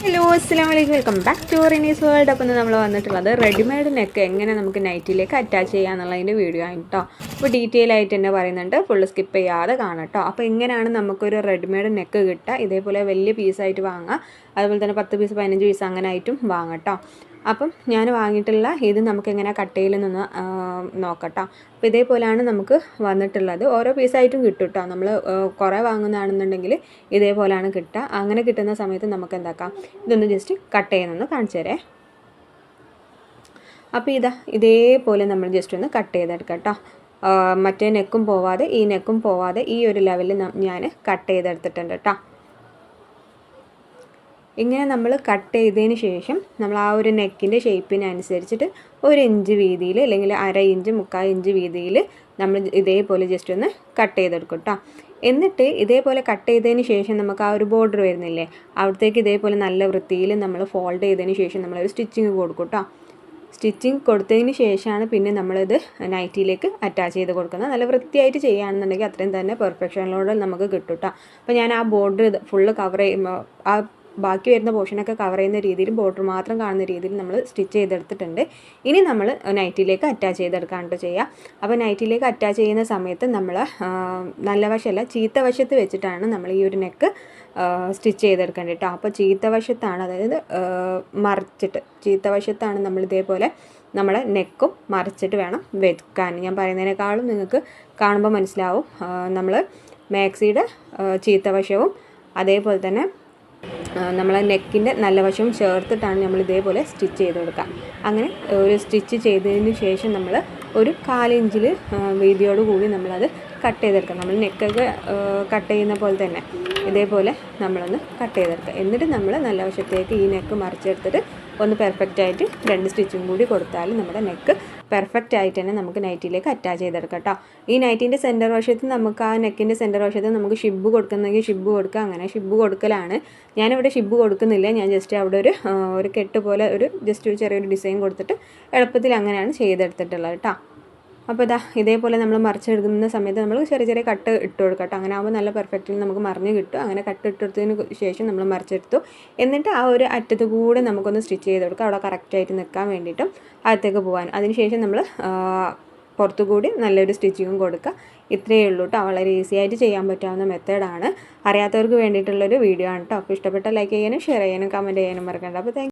Hello അസ്സാം വലൈക്കും welcome back to Rini's world അപ്പം നമ്മൾ വന്നിട്ടുള്ളത് റെഡിമെയ്ഡ് നെക്ക്. എങ്ങനെ നമുക്ക് നൈറ്റിലേക്ക് അറ്റാച്ച് ചെയ്യാന്നുള്ളതിന്റെ വീഡിയോ ആണ് കേട്ടോ അപ്പോൾ ഡീറ്റെയിൽ ആയിട്ട് തന്നെ പറയുന്നുണ്ട്. ഫുള്ള് സ്കിപ്പ് ചെയ്യാതെ കാണാം കേട്ടോ അപ്പോൾ എങ്ങനെയാണ് നമുക്കൊരു റെഡിമെയ്ഡ് നെക്ക് കിട്ടുക? ഇതേപോലെ വലിയ പീസായിട്ട് വാങ്ങാം. അതുപോലെ തന്നെ പത്ത് പീസ് പതിനഞ്ച് പീസ് അങ്ങനെ ആയിട്ടും വാങ്ങാം കേട്ടോ അപ്പം ഞാൻ വാങ്ങിയിട്ടുള്ള ഇത് നമുക്ക് എങ്ങനെ കട്ട് ചെയ്യലെന്നൊന്ന് നോക്കട്ടോ. അപ്പോൾ ഇതേപോലെയാണ് നമുക്ക് വന്നിട്ടുള്ളത്. ഓരോ പീസായിട്ടും കിട്ടും കേട്ടോ നമ്മൾ കുറേ വാങ്ങുന്നതാണെന്നുണ്ടെങ്കിൽ ഇതേപോലെയാണ് കിട്ടുക അങ്ങനെ കിട്ടുന്ന സമയത്ത് നമുക്ക് എന്താക്കാം ഇതൊന്ന് ജസ്റ്റ് കട്ട് ചെയ്യുന്നൊന്ന് കാണിച്ചു തരേ. അപ്പോൾ ഇതാ ഇതേപോലെ നമ്മൾ ജസ്റ്റ് ഒന്ന് കട്ട് ചെയ്തെടുക്കാം കേട്ടോ മറ്റേ നെക്കും പോവാതെ ഈ നെക്കും പോവാതെ ഈ ഒരു ലെവലിൽ ഞാൻ കട്ട് ചെയ്തെടുത്തിട്ടുണ്ട് കേട്ടോ ഇങ്ങനെ നമ്മൾ കട്ട് ചെയ്തതിന് ശേഷം നമ്മൾ ആ ഒരു നെക്കിന്റെ ഷേപ്പിനനുസരിച്ചിട്ട് ഒരു ഇഞ്ച് വീതിയിൽ അല്ലെങ്കിൽ അര ഇഞ്ച് മുക്കാൽ ഇഞ്ച് വീതിയിൽ നമ്മൾ ഇതേപോലെ ജസ്റ്റ് ഒന്ന് കട്ട് ചെയ്തെടുക്കും കേട്ടോ എന്നിട്ട് ഇതേപോലെ കട്ട് ചെയ്തതിന് ശേഷം നമുക്ക് ആ ഒരു ബോർഡർ വരുന്നില്ലേ അവിടത്തേക്ക് ഇതേപോലെ നല്ല വൃത്തിയിൽ നമ്മൾ ഫോൾഡ് ചെയ്തതിന് ശേഷം നമ്മളൊരു സ്റ്റിച്ചിങ് കൊടുക്കും കേട്ടോ സ്റ്റിച്ചിങ് കൊടുത്തതിന് ശേഷമാണ് പിന്നെ നമ്മളിത് നൈറ്റിയിലേക്ക് അറ്റാച്ച് ചെയ്ത് കൊടുക്കുന്നത്. നല്ല വൃത്തിയായിട്ട് ചെയ്യുകയാണെന്നുണ്ടെങ്കിൽ അത്രയും തന്നെ പെർഫെക്ഷനിലൂടെ നമുക്ക് കിട്ടും കേട്ടോ അപ്പോൾ ഞാൻ ആ ബോർഡർ ഫുള്ള് കവർ ചെയ്യുമ്പോൾ ആ ബാക്കി വരുന്ന പോർഷനൊക്കെ കവർ ചെയ്യുന്ന രീതിയിൽ ബോർഡർ മാത്രം കാണുന്ന രീതിയിൽ നമ്മൾ സ്റ്റിച്ച് ചെയ്തെടുത്തിട്ടുണ്ട്. ഇനി നമ്മൾ നൈറ്റിയിലേക്ക് അറ്റാച്ച് ചെയ്തെടുക്കാണ്ട് ചെയ്യുക അപ്പോൾ നൈറ്റിയിലേക്ക് അറ്റാച്ച് ചെയ്യുന്ന സമയത്ത് നമ്മൾ നല്ല വശമല്ല ചീത്ത വശത്ത് വെച്ചിട്ടാണ് നമ്മൾ ഈ ഒരു നെക്ക് സ്റ്റിച്ച് ചെയ്തെടുക്കേണ്ടത് കേട്ടോ അപ്പോൾ ചീത്ത വശത്താണ് അതായത് മറിച്ചിട്ട് ചീത്ത വശത്താണ് നമ്മൾ ഇതേപോലെ നമ്മളെ നെക്കും മറിച്ചിട്ട് വേണം വെക്കാൻ. ഞാൻ പറയുന്നതിനേക്കാളും നിങ്ങൾക്ക് കാണുമ്പോൾ മനസ്സിലാവും. നമ്മൾ മാക്സിയുടെ ചീത്ത വശവും അതേപോലെ തന്നെ നമ്മളെ നെക്കിന്റെ നല്ല വശവും ചേർത്തിട്ടാണ് നമ്മൾ ഇതേപോലെ സ്റ്റിച്ച് ചെയ്ത് കൊടുക്കുക. അങ്ങനെ ഒരു സ്റ്റിച്ച് ചെയ്തതിന് ശേഷം നമ്മൾ ഒരു കാലിഞ്ചിൽ വീതിയോട് കൂടി നമ്മളത് കട്ട് ചെയ്തെടുക്കുക. നമ്മൾ നെക്കൊക്കെ കട്ട് ചെയ്യുന്ന പോലെ തന്നെ ഇതേപോലെ നമ്മളൊന്ന് കട്ട് ചെയ്തെടുക്കുക. എന്നിട്ട് നമ്മൾ നല്ല വശത്തേക്ക് ഈ നെക്ക് മറിച്ചെടുത്തിട്ട് ഒന്ന് പെർഫെക്റ്റ് ആയിട്ട് രണ്ട് സ്റ്റിച്ചും കൂടി കൊടുത്താൽ നമ്മുടെ നെക്ക് പെർഫെക്റ്റ് ആയിട്ട് തന്നെ നമുക്ക് നൈറ്റിയിലേക്ക് അറ്റാച്ച് ചെയ്തെടുക്കാം കേട്ടോ ഈ നൈറ്റിന്റെ സെന്റർ വശത്ത് നമുക്ക് ആ നെക്കിന്റെ സെന്റർ വശത്ത് നമുക്ക് ഷിബ് കൊടുക്കുന്നെങ്കിൽ ഷിബ് കൊടുക്കുക. അങ്ങനെ ഷിബ് കൊടുക്കലാണ്. ഞാനിവിടെ ഷിബ് കൊടുക്കുന്നില്ല. ഞാൻ ജസ്റ്റ് അവിടെ ഒരു ഒരു കെട്ട് പോലെ ഒരു ജസ്റ്റ് ഒരു ചെറിയൊരു ഡിസൈൻ കൊടുത്തിട്ട് എളുപ്പത്തിൽ അങ്ങനെയാണ് ചെയ്തെടുത്തിട്ടുള്ളത് കേട്ടോ അപ്പോൾ ഇതാ ഇതേപോലെ നമ്മൾ മറിച്ചെടുക്കുന്ന സമയത്ത് നമ്മൾ ചെറിയ ചെറിയ കട്ട് ഇട്ട് കൊടുക്കാം കേട്ടോ അങ്ങനെ ആകുമ്പോൾ നല്ല പെർഫെക്റ്റിൽ നമുക്ക് മറിഞ്ഞ് കിട്ടും. അങ്ങനെ കട്ട് ഇട്ടെടുത്തതിന് ശേഷം നമ്മൾ മറിച്ചെടുത്തു. എന്നിട്ട് ആ ഒരു അറ്റത്ത് കൂടെ നമുക്കൊന്ന് സ്റ്റിച്ച് ചെയ്ത് കൊടുക്കാം. അവിടെ കറക്റ്റായിട്ട് നിൽക്കാൻ വേണ്ടിയിട്ടും അകത്തേക്ക് പോകാൻ അതിനുശേഷം നമ്മൾ പുറത്തു കൂടി നല്ലൊരു സ്റ്റിച്ചിങ്ങും കൊടുക്കുക ഇത്രയേ ഉള്ളൂ കേട്ടോ വളരെ ഈസി ആയിട്ട് ചെയ്യാൻ പറ്റാവുന്ന മെത്തേഡാണ് അറിയാത്തവർക്ക് വേണ്ടിയിട്ടുള്ളൊരു വീഡിയോ ആണ് കേട്ടോ അപ്പോൾ ഇഷ്ടപ്പെട്ട ലൈക്ക് ചെയ്യാനും ഷെയർ ചെയ്യാനും കമന്റ് ചെയ്യാനും മറക്കണ്ട. അപ്പോൾ താങ്ക്